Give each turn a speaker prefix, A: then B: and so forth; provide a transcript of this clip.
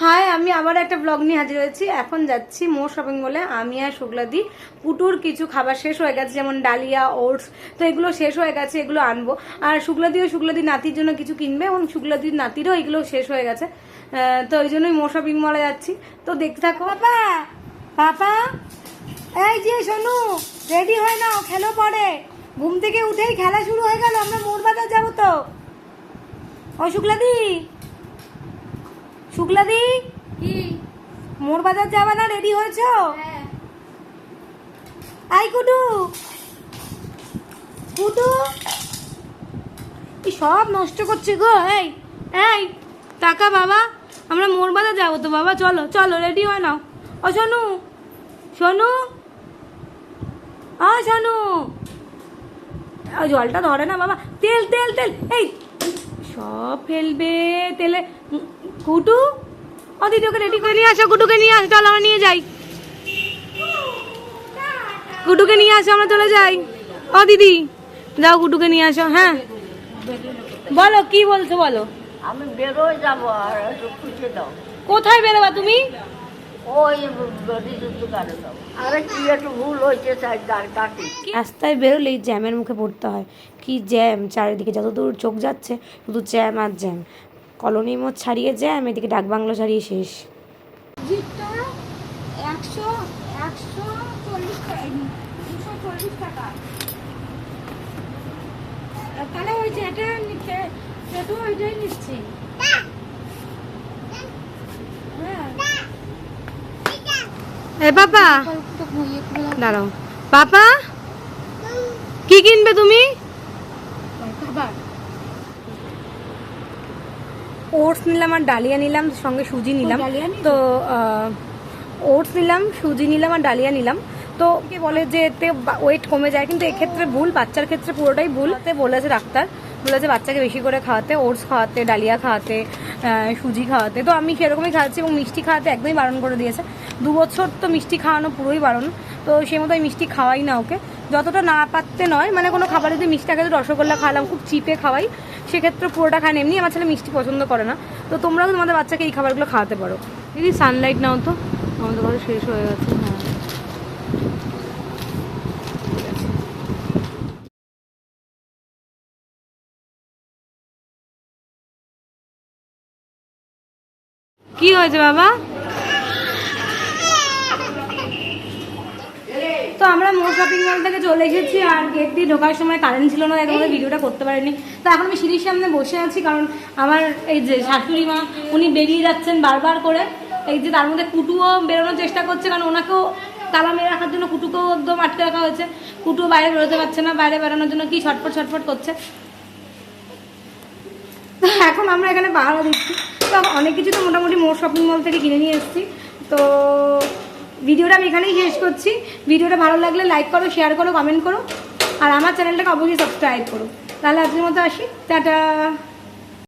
A: High, আমি আবার একটা ব্লগ নিয়ে হাজির হয়েছি। এখন যাচ্ছি মোর শপিং মলে আমি আর শুক্লাদি, পুটুর কিছু খাবার শেষ হয়ে গেছে, যেমন ডালিয়া, ওটস। তো এগুলো শেষ হয়ে গেছে, এগুলো আনব। আর শুক্লাদি ও শুক্লাদি নাতির জন্য কিছু কিনবে এবং শুক্লাদির নাতিরও এগুলো শেষ হয়ে গেছে। তো ওই জন্যই মোর শপিং মলে যাচ্ছি। তো দেখতে থাকো। পাপা! পাপা! এই যে শোনো রেডি হয় না খেলো পরে। ঘুম থেকে উঠেই খেলা শুরু হয়ে গেল, আমরা মোর বাজার যাব তো। ও শুক্লাদি! শুক্লাদি?
B: কি?
A: মোর বাজার যাবা না? রেডি হয়েছো?
B: হ্যাঁ।
A: আই কুটু। কুটু। সব নষ্ট করছে গো এই এই টাকা বাবা আমরা মোর বাজার যাব তো বাবা চলো চলো রেডি হয় নাও। ও শোনু শোনু ও শোনু জলটা ধরে না বাবা তেল তেল তেল এই সব ফেলবে তেলে কুটু ও দিদি ওকে রেডি করে নিয়ে আসো কুটুকে নিয়ে আসো চলো আমরা নিয়ে যাই। গুটুকে নিয়ে আসো আমরা চলে যাই। ও দিদি যাও গুটুকে নিয়ে আসো হ্যাঁ। বলো কি বলছো বলো?
C: আমি বেরোয় যাব আর খুঁজে দাও।
A: কোথায় বেরোবা তুমি?
C: ওই দাও আরে কি একটু ভুল হয়েছে সাইড দাঁড় কাটি।
A: রাস্তায় বেরোলেই জ্যামের মুখে পড়তে হয়। কি জ্যাম? চারিদিকে যত দূর চোখ যাচ্ছে শুধু জ্যাম আর জ্যাম। কলোনি মোড় ছাড়িয়ে যায় আমি এদিকে ডাকবাংলো ছাড়িয়ে শেষ।
B: জিপটা একশো একশো চল্লিশ টাকা দুশো চল্লিশ টাকা। তাহলে ওই যেটা নিচ্ছে সেটা ওইটাই নিচ্ছে। হ্যাঁ।
A: এ
B: খুলে
A: দাঁড়াও। পাপা কি কিনবে তুমি? ওটস নিলাম আর ডালিয়া নিলাম সঙ্গে সুজি নিলাম। তো ওটস নিলাম সুজি নিলাম আর ডালিয়া নিলাম। তো কে বলে যে এতে ওয়েট কমে যায় কিন্তু এক্ষেত্রে ভুল বাচ্চার ক্ষেত্রে পুরোটাই ভুল। বলেছে ডাক্তার বলেছে বাচ্চাকে বেশি করে খাওয়াতে ওটস খাওয়াতে ডালিয়া খাওয়াতে সুজি খাওয়াতে। তো আমি সেরকমই খাওয়াচ্ছি এবং মিষ্টি খাওয়াতে একদমই বারণ করে দিয়েছে। দু বছর তো মিষ্টি খাওয়ানো পুরোই বারণ। তো সেই মতো আমি মিষ্টি খাওয়াই না ওকে। যতটা না পারতে নয় মানে কোনো খাবার যদি মিষ্টি আগে রসগোল্লা খাওয়ালাম, খুব চিপে খাওয়াই, সেক্ষেত্রে পুরোটা খান এমনি আমার ছেলে মিষ্টি পছন্দ করে না। তো তোমরাও তোমাদের বাচ্চাকে এই খাবারগুলো খাওয়াতে পারো। দিদি সানলাইট নাও তো। আমাদের ঘরে শেষ হয়ে গেছে। হ্যাঁ। কি হয়েছে বাবা তো আমরা মোর শপিং মল থেকে চলে এসেছি আর গেট দিয়ে ঢোকার সময় কারেন্ট ছিল না একদম ভিডিওটা করতে পারিনি। তো এখন আমি সিঁড়ির সামনে বসে আছি কারণ আমার এই যে শাশুড়ি মা, উনি বেরিয়ে যাচ্ছেন বারবার করে। এই যে তার মধ্যে কুটুও বেরোনোর চেষ্টা করছে কারণ ওনাকেও তালা মেরে রাখার জন্য কুটুকেও একদম আটকে রাখা হয়েছে। কুটু বাইরে বেরোতে পারছে না, বাইরে বেরোনোর জন্য কি ছটফট ছটফট করছে। তো এখন আমরা এখানে পাহারা দিচ্ছি। তো অনেক কিছু তো মোটামুটি মোর শপিং মল থেকে কিনে নিয়ে এসেছি। তো ভিডিওটা আমি এখানেই শেষ করছি। ভিডিওটা ভালো লাগলে লাইক করো শেয়ার করো কমেন্ট করো। আর আমার চ্যানেলটাকে অবশ্যই সাবস্ক্রাইব করো। তাহলে আজকের মতো আসি। টাটা।